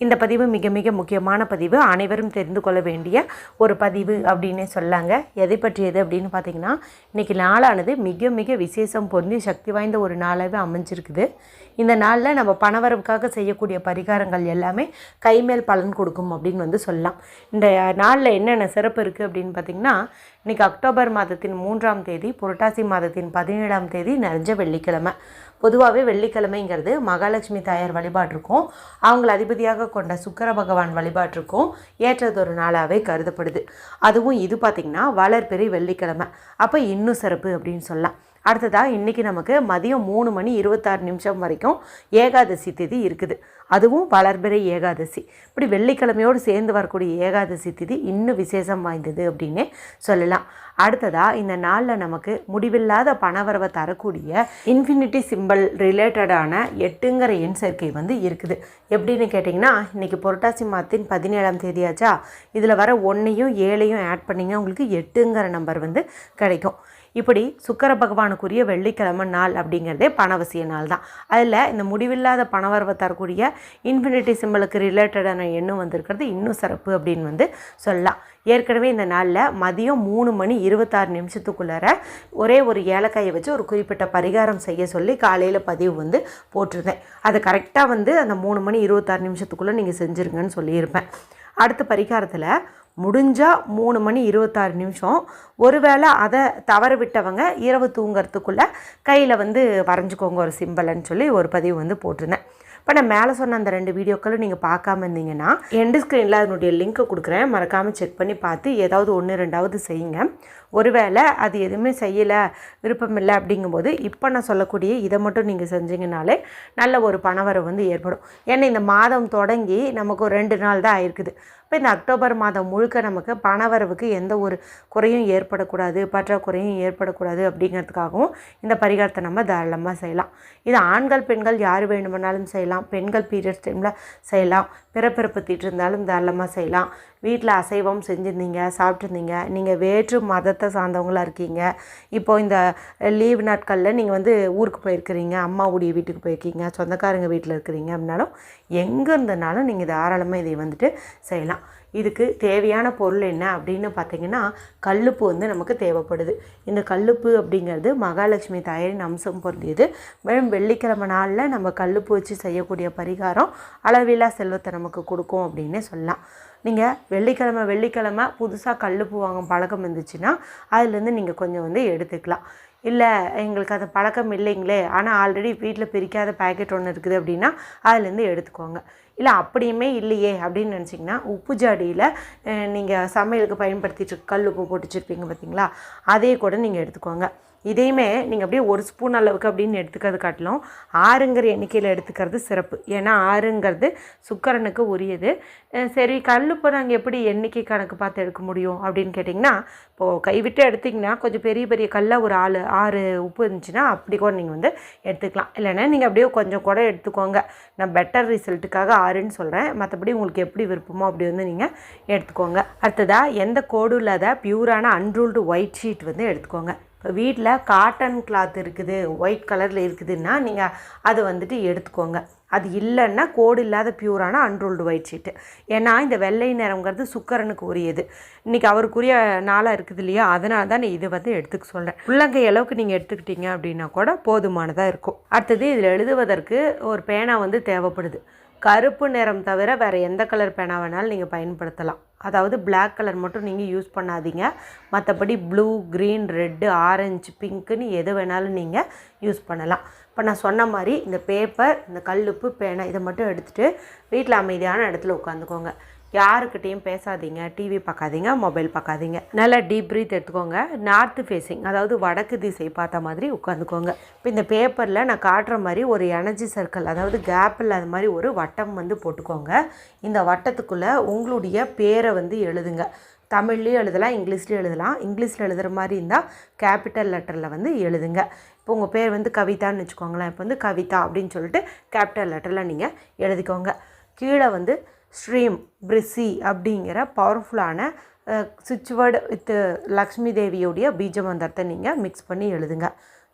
இந்த பதிவு மிக மிக முக்கியமான பதிவு. அனைவரும் தெரிந்து கொள்ள வேண்டிய ஒரு பதிவு அப்படின்னே சொல்லாங்க. எதை பற்றியது அப்படின்னு பார்த்தீங்கன்னா இன்றைக்கி நாளானது மிக மிக விசேஷம் பொருந்தி சக்தி வாய்ந்த ஒரு நாளாகவே அமைஞ்சிருக்குது. இந்த நாளில் நம்ம பணவரவுக்காக செய்யக்கூடிய பரிகாரங்கள் எல்லாமே கைமேல் பலன் கொடுக்கும் அப்படின்னு வந்து சொல்லலாம். இந்த நாளில் என்னென்ன சிறப்பு இருக்குது அப்படின்னு பார்த்திங்கன்னா இன்றைக்கி அக்டோபர் மாதத்தின் மூன்றாம் தேதி புரட்டாசி மாதத்தின் பதினேழாம் தேதி நிறைஞ்ச வெள்ளிக்கிழமை. பொதுவாகவே வெள்ளிக்கிழமைங்கிறது மகாலட்சுமி தாயார் வழிபாட்டிருக்கும் அவங்கள அதிபதியாக கொண்ட சுக்கர பகவான் வழிபாட்டிற்கும் ஏற்றதொரு நாளாகவே கருதப்படுது. அதுவும் இது பார்த்திங்கன்னா வளர்பெரிய வெள்ளிக்கிழமை. அப்போ இன்னும் சிறப்பு அப்படின்னு சொல்லலாம். அடுத்ததாக இன்றைக்கி நமக்கு மதியம் மூணு மணி இருபத்தாறு நிமிஷம் வரைக்கும் ஏகாதசி திதி இருக்குது. அதுவும் வளர்பிறை ஏகாதசி. இப்படி வெள்ளிக்கிழமையோடு சேர்ந்து வரக்கூடிய ஏகாதசி திதி இன்னும் விசேஷம் வாய்ந்தது அப்படின்னே சொல்லலாம். அடுத்ததாக இந்த நாளில் நமக்கு முடிவில்லாத பணவரவை தரக்கூடிய இன்ஃபினிட்டி சிம்பிள் ரிலேட்டடான எட்டுங்கிற எண் சேர்க்கை வந்து இருக்குது. எப்படின்னு கேட்டிங்கன்னா இன்றைக்கி புரட்டாசி மாதத்தின் பதினேழாம் தேதியாச்சா? இதில் வர ஒன்றையும் ஏழையும் ஆட் பண்ணிங்க உங்களுக்கு எட்டுங்கிற நம்பர் வந்து கிடைக்கும். இப்படி சுக்கர பகவானுக்குரிய வெள்ளிக்கிழமை நாள் அப்படிங்கிறதே பணவசிய நாள் தான். அதில் இந்த முடிவில்லாத பணவரவை தரக்கூடிய இன்ஃபினிட்டி சிம்பிளுக்கு ரிலேட்டடான எண்ணம் வந்திருக்கிறது இன்னும் சிறப்பு அப்படின்னு வந்து சொல்லலாம். ஏற்கனவே இந்த நாளில் மதியம் மூணு மணி இருபத்தாறு நிமிஷத்துக்குள்ளார ஒரே ஒரு ஏலக்காயை வச்சு ஒரு குறிப்பிட்ட பரிகாரம் செய்ய சொல்லி காலையில் பதிவு வந்து போட்டிருந்தேன். அது கரெக்டாக வந்து அந்த மூணு மணி இருபத்தாறு நிமிஷத்துக்குள்ளே நீங்கள் செஞ்சுருங்கன்னு சொல்லியிருப்பேன். அடுத்த பரிகாரத்தில் முடிஞ்சால் மூணு மணி இருபத்தாறு நிமிஷம். ஒருவேளை அதை தவற விட்டவங்க இரவு தூங்கிறதுக்குள்ளே கையில் வந்து வரைஞ்சிக்கோங்க ஒரு சிம்பலன்னு சொல்லி ஒரு பதிவு வந்து போட்டிருந்தேன். இப்போ நான் மேலே சொன்ன அந்த ரெண்டு வீடியோக்களும் நீங்கள் பார்க்காம இருந்தீங்கன்னா எண்டு ஸ்க்ரீனில் அதனுடைய லிங்க்கை கொடுக்குறேன். மறக்காமல் செக் பண்ணி பார்த்து ஏதாவது ஒன்று ரெண்டாவது செய்யுங்க. ஒருவேளை அது எதுவுமே செய்யலை விருப்பமில்லை அப்படிங்கும்போது இப்போ நான் சொல்லக்கூடிய இதை மட்டும் நீங்கள் செஞ்சீங்கனாலே நல்ல ஒரு பணவரவு வந்து ஏற்படும். ஏன்னா இந்த மாதம் தொடங்கி நமக்கு ஒரு ரெண்டு நாள் தான் ஆயிருக்குது. இப்போ இந்த அக்டோபர் மாதம் முழுக்க நமக்கு பணவரவுக்கு எந்த ஒரு குறையும் ஏற்படக்கூடாது பற்றாக்குறையும் ஏற்படக்கூடாது அப்படிங்கிறதுக்காகவும் இந்த பரிகாரத்தை நம்ம தாராளமாக செய்யலாம். இது ஆண்கள் பெண்கள் யார் வேணுமானாலும் செய்யலாம். பெண்கள் பீரியட்ஸ் டைமில் செய்யலாம். பிறப்பிறப்பு தீட்டு இருந்தாலும் தாராளமாக செய்யலாம். வீட்டில் அசைவம் செஞ்சுருந்தீங்க சாப்பிட்ருந்தீங்க நீங்கள் வேற்று மதத்தை சார்ந்தவங்களாக இருக்கீங்க. இப்போ இந்த லீவ் நாட்களில் நீங்கள் வந்து ஊருக்கு போயிருக்கிறீங்க அம்மாவுடைய வீட்டுக்கு போயிருக்கீங்க சொந்தக்காரங்க வீட்டில் இருக்கிறீங்க அப்படின்னாலும் எங்கே இருந்தனாலும் நீங்கள் தாராளமாக இதை வந்துட்டு செய்யலாம். இதுக்கு தேவையான பொருள் என்ன அப்படின்னு பார்த்தீங்கன்னா கல்லுப்பு வந்து நமக்கு தேவைப்படுது. இந்த கல்லுப்பு அப்படிங்கிறது மகாலட்சுமி தாயாரின் அம்சம் பொருந்தியது. மேலும் வெள்ளிக்கிழமை நாளில் நம்ம கல்லுப்பு வச்சு செய்யக்கூடிய பரிகாரம் அளவில்லா செல்வத்தை நமக்கு கொடுக்கும் அப்படின்னே சொல்லலாம். நீங்கள் வெள்ளிக்கிழமை வெள்ளிக்கிழமை புதுசாக கல்லுப்பு வாங்கும் பழக்கம் இருந்துச்சுன்னா அதுலேருந்து நீங்கள் கொஞ்சம் வந்து எடுத்துக்கலாம். இல்லை எங்களுக்கு அது பழக்கம் இல்லைங்களே ஆனால் ஆல்ரெடி வீட்டில் பிரிக்காத பேக்கெட் ஒன்று இருக்குது அப்படின்னா அதுலேருந்து எடுத்துக்கோங்க. இல்லை அப்படியுமே இல்லையே அப்படின்னு நினச்சிங்கன்னா உப்பு ஜாடியில் நீங்கள் சமையலுக்கு பயன்படுத்திட்டு கல் உப்பு போட்டு வச்சுருப்பீங்க பார்த்தீங்களா அதே கூட நீங்கள் எடுத்துக்கோங்க. இதையுமே நீங்கள் அப்படியே ஒரு ஸ்பூன் அளவுக்கு அப்படின்னு எடுத்துக்கிறது காட்டிலும் ஆறுங்கிற எண்ணிக்கையில் எடுத்துக்கிறது சிறப்பு. ஏன்னா ஆறுங்கிறது சுக்கரனுக்கு உரியது. சரி கல்லுப்பு நாங்கள் எப்படி எண்ணிக்கை கணக்கு பார்த்து எடுக்க முடியும் அப்படின்னு கேட்டிங்கன்னா இப்போது கைவிட்டு எடுத்திங்கன்னா கொஞ்சம் பெரிய பெரிய கல்ல ஒரு ஆள் ஆறு உப்பு இருந்துச்சுன்னா அப்படி கூட நீங்கள் வந்து எடுத்துக்கலாம். இல்லைன்னா நீங்கள் அப்படியே கொஞ்சம் கூட எடுத்துக்கோங்க. நான் பெட்டர் ரிசல்ட்டுக்காக ஆறுன்னு சொல்கிறேன் மற்றபடி உங்களுக்கு எப்படி விருப்பமோ அப்படி வந்து நீங்கள் எடுத்துக்கோங்க. அடுத்ததாக எந்த கோடும் இல்லாத பியூரான அன்ரூல்டு ஒயிட் ஷீட் வந்து எடுத்துக்கோங்க. இப்போ வீட்டில் காட்டன் கிளாத் இருக்குது ஒயிட் கலரில் இருக்குதுன்னா நீங்கள் அதை வந்துட்டு எடுத்துக்கோங்க. அது இல்லைன்னா கோடு இல்லாத பியூரான அன்ரோல்டு ஒயிட் ஷீட்டு ஏன்னா இந்த வெள்ளை நிறங்கிறது சுக்கரனுக்கு உரியது. இன்றைக்கி அவருக்குரிய நாளாக இருக்குது இல்லையா? அதனால தான் நான் இதை வந்து எடுத்துக்க சொல்கிறேன் உள்ளங்கை அளவுக்கு நீங்கள் எடுத்துக்கிட்டீங்க அப்படின்னா கூட போதுமானதாக இருக்கும். அடுத்தது இதில் எழுதுவதற்கு ஒரு பேனா வந்து தேவைப்படுது. கருப்பு நிறம் தவிர வேறு எந்த கலர் பேனா வேணாலும் நீங்கள் பயன்படுத்தலாம். அதாவது பிளாக் கலர் மட்டும் நீங்கள் யூஸ் பண்ணாதீங்க. மற்றபடி ப்ளூ க்ரீன் ரெட்டு ஆரஞ்சு பிங்க்குன்னு எது வேணாலும் நீங்கள் யூஸ் பண்ணலாம். இப்போ நான் சொன்ன மாதிரி இந்த பேப்பர் இந்த கல்லுப்பு பேனா இதை மட்டும் எடுத்துகிட்டு வீட்டில் அமைதியான இடத்துல உட்காந்துக்கோங்க. யாருக்கிட்டேயும் பேசாதீங்க டிவி பார்க்காதீங்க மொபைல் பார்க்காதீங்க. நல்லா டீப் ப்ரீத் எடுத்துக்கோங்க. நார்த்து ஃபேஸிங் அதாவது வடக்கு திசை பார்த்த மாதிரி உட்காந்துக்கோங்க. இப்போ இந்த பேப்பரில் நான் காட்டுற மாதிரி ஒரு எனர்ஜி சர்க்கிள் அதாவது கேப் இல்லாத மாதிரி ஒரு வட்டம் வந்து போட்டுக்கோங்க. இந்த வட்டத்துக்குள்ளே உங்களுடைய பேரை வந்து எழுதுங்க. தமிழ்லேயும் எழுதலாம் இங்கிலீஷ்லேயும் எழுதலாம். இங்கிலீஷில் எழுதுகிற மாதிரி இருந்தால் கேபிட்டல் லெட்டரில் வந்து எழுதுங்க. இப்போ உங்கள் பேர் வந்து கவிதான்னு வச்சுக்கோங்களேன். இப்போ வந்து கவிதா அப்படின்னு சொல்லிட்டு கேபிட்டல் லெட்டரில் நீங்கள் எழுதிக்கோங்க. கீழே வந்து ஸ்ட்ரீம் பிரிசி அப்படிங்கிற பவர்ஃபுல்லான சுவிட்ச் வேர்டு வித் லக்ஷ்மி தேவியுடைய பீஜ மந்திரத்தை நீங்கள் மிக்ஸ் பண்ணி எழுதுங்க.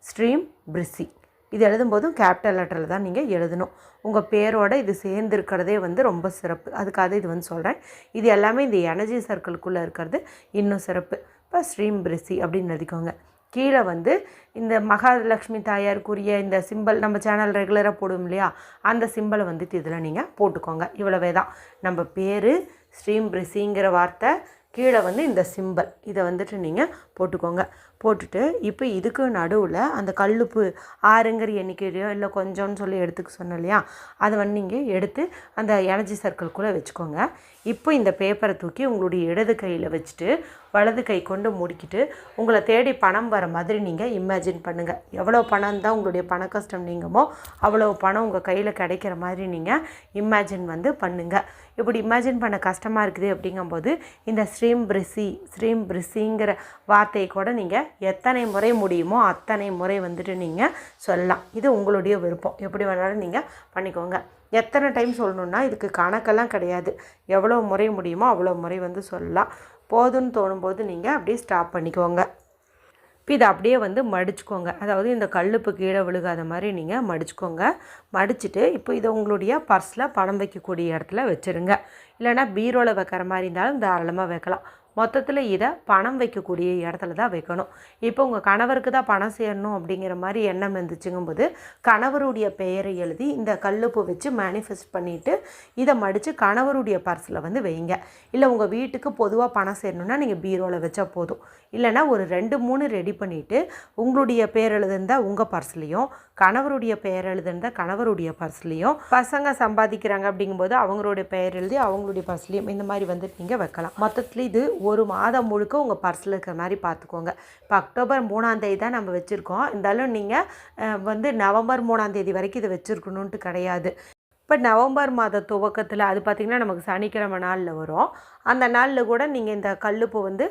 ஸ்ட்ரீம் பிரிசி. இது எழுதும்போதும் கேபிட்டல் லெட்டரில் தான் நீங்கள் எழுதணும். உங்கள் பேரோட இது சேர்ந்துருக்கிறதே வந்து ரொம்ப சிறப்பு. அதுக்காக இது வந்து சொல்கிறேன் இது எல்லாமே இந்த எனர்ஜி சர்க்கிள்குள்ளே இருக்கிறது இன்னும் சிறப்பு. இப்போ ஸ்ட்ரீம் பிரிசி அப்படின்னு எழுதிக்கோங்க. கீழே வந்து இந்த மகாலட்சுமி தாயாருக்குரிய இந்த சிம்பல் நம்ம சேனல் ரெகுலராக போடும் இல்லையா? அந்த சிம்பலை வந்துட்டு இதில் நீங்கள் போட்டுக்கோங்க. இவ்வளவே தான். நம்ம பேர் ஸ்ட்ரீம் பிரிசிங்கிற வார்த்தை கீழே வந்து இந்த சிம்பல் இதை வந்துட்டு நீங்கள் போட்டுக்கோங்க. போட்டுட்டு இப்போ இதுக்கு நடுவில் அந்த கல்லுப்பு ஆறுங்கிற எண்ணிக்கையிலையோ இல்லை கொஞ்சம்னு சொல்லி எடுத்துக்க சொன்னோம் இல்லையா அதை வந்து நீங்கள் எடுத்து அந்த எனர்ஜி சர்க்கிள்குள்ளே வச்சுக்கோங்க. இப்போ இந்த பேப்பரை தூக்கி உங்களுடைய இடது கையில் வச்சுட்டு வலது கை கொண்டு முடிக்கிட்டு உங்களை தேடி பணம் வர மாதிரி நீங்கள் இமேஜின் பண்ணுங்கள் எவ்வளோ பணம் தான் உங்களுடைய பண கஷ்டம் நீங்கமோ அவ்வளோ பணம் உங்கள் கையில் கிடைக்கிற மாதிரி நீங்கள் இமேஜின் வந்து பண்ணுங்கள் இப்படி இமேஜின் பண்ண கஷ்டமாக இருக்குது அப்படிங்கும்போது இந்த ஸ்ரீம் பிரிசி ஸ்ரீம் பிரிசிங்கிற வார்த்தையை கூட நீங்கள் எத்தனை முறை முடியுமோ அத்தனை முறை வந்துட்டு நீங்கள் சொல்லலாம். இது உங்களுடைய விருப்பம். எப்படி வேணாலும் நீங்கள் பண்ணிக்கோங்க. எத்தனை டைம் சொல்லணுன்னா இதுக்கு கணக்கெல்லாம் கிடையாது. எவ்வளோ முறை முடியுமோ அவ்வளோ முறை வந்து சொல்லலாம். போதும்னு தோணும்போது நீங்கள் அப்படியே ஸ்டாப் பண்ணிக்கோங்க. இப்போ இதை அப்படியே வந்து மடிச்சுக்கோங்க. அதாவது இந்த கல்லுப்பு கீழே விழுகாத மாதிரி நீங்கள் மடிச்சுக்கோங்க. மடிச்சுட்டு இப்போ இதை உங்களுடைய பர்ஸில் பணம் வைக்கக்கூடிய இடத்துல வச்சுருங்க. இல்லைனா பீரோவில் வைக்கிற மாதிரி இருந்தாலும் தாராளமாக வைக்கலாம். மொத்தத்தில் இதை பணம் வைக்கக்கூடிய இடத்துல தான் வைக்கணும். இப்போ உங்கள் கணவருக்கு தான் பணம் சேரணும் அப்படிங்கிற மாதிரி எண்ணம் இருந்துச்சுங்கும்போது கணவருடைய பெயரை எழுதி இந்த கல்லுப்பு வச்சு மேனிஃபெஸ்ட் பண்ணிவிட்டு இதை மடித்து கணவருடைய பர்ஸில் வந்து வைங்க. இல்லை உங்கள் வீட்டுக்கு பொதுவாக பணம் சேரணுன்னா நீங்கள் பீரோவில் வச்சா போதும். இல்லைனா ஒரு ரெண்டு மூணு ரெடி பண்ணிவிட்டு உங்களுடைய பேர் எழுதுந்தால் உங்கள் பர்ஸ்லேயும் கணவருடைய பெயர் எழுதுந்தால் கணவருடைய பர்ஸ்லேயும் பசங்க சம்பாதிக்கிறாங்க அப்படிங்கும்போது அவங்களுடைய பெயர் எழுதி அவங்களுடைய பர்ஸ்லேயும் இந்த மாதிரி வந்து நீங்கள் வைக்கலாம். மொத்தத்தில் இது ஒரு மாதம் முழுக்க உங்கள் பர்ஸில் இருக்கிற மாதிரி பார்த்துக்கோங்க இப்போ அக்டோபர் மூணாந்தேதி தான் நம்ம வச்சுருக்கோம். இருந்தாலும் நீங்கள் வந்து நவம்பர் மூணாந்தேதி வரைக்கும் இதை வச்சுருக்கணுன்ட்டு கிடையாது. இப்போ நவம்பர் மாத துவக்கத்தில் அது பார்த்திங்கன்னா நமக்கு சனிக்கிழமை நாளில் வரும். அந்த நாளில் கூட நீங்கள் இந்த கல்லுப்பு வந்து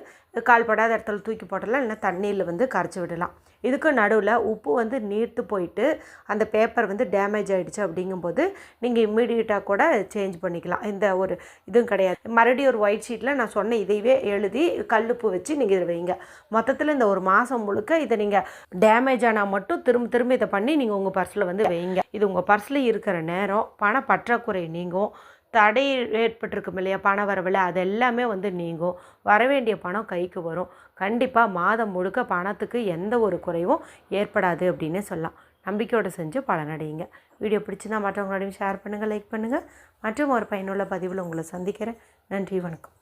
கால்படாத இடத்துல தூக்கி போடலாம் இல்லைன்னா தண்ணியில் வந்து கரைச்சி விடலாம். இதுக்கு நடுவில் உப்பு வந்து நீர்த்து போயிட்டு அந்த பேப்பர் வந்து டேமேஜ் ஆகிடுச்சு அப்படிங்கும்போது நீங்கள் இம்மீடியட்டாக கூட சேஞ்ச் பண்ணிக்கலாம். இந்த ஒரு இதுவும் கிடையாது. மறுபடியும் ஒரு ஒயிட் ஷீட்டில் நான் சொன்ன இதையவே எழுதி கல்லுப்பு வச்சு நீங்கள் இதை வைங்க. மொத்தத்தில் இந்த ஒரு மாதம் முழுக்க இதை நீங்கள் டேமேஜ் ஆனால் மட்டும் திரும்ப திரும்ப இதை பண்ணி நீங்கள் உங்கள் பர்ஸில் வந்து வைங்க. இது உங்கள் பர்ஸில் இருக்கிற நேரம் பண பற்றாக்குறை நீங்கும். தடை ஏற்பட்டிருக்கும் இல்லையா? பண வரவில் அது எல்லாமே வந்து நீங்கும். வரவேண்டிய பணம் கைக்கு வரும். கண்டிப்பாக மாதம் முழுக்க பணத்துக்கு எந்த ஒரு குறைவும் ஏற்படாது அப்படின்னு சொல்லலாம். நம்பிக்கையோடு செஞ்சு பலனடையுங்க வீடியோ பிடிச்சிருந்தால் மற்றவங்களோடையும் ஷேர் பண்ணுங்கள் லைக் பண்ணுங்கள் மற்றும் ஒரு பயனுள்ள பதிவில் உங்களை சந்திக்கிறேன். நன்றி வணக்கம்.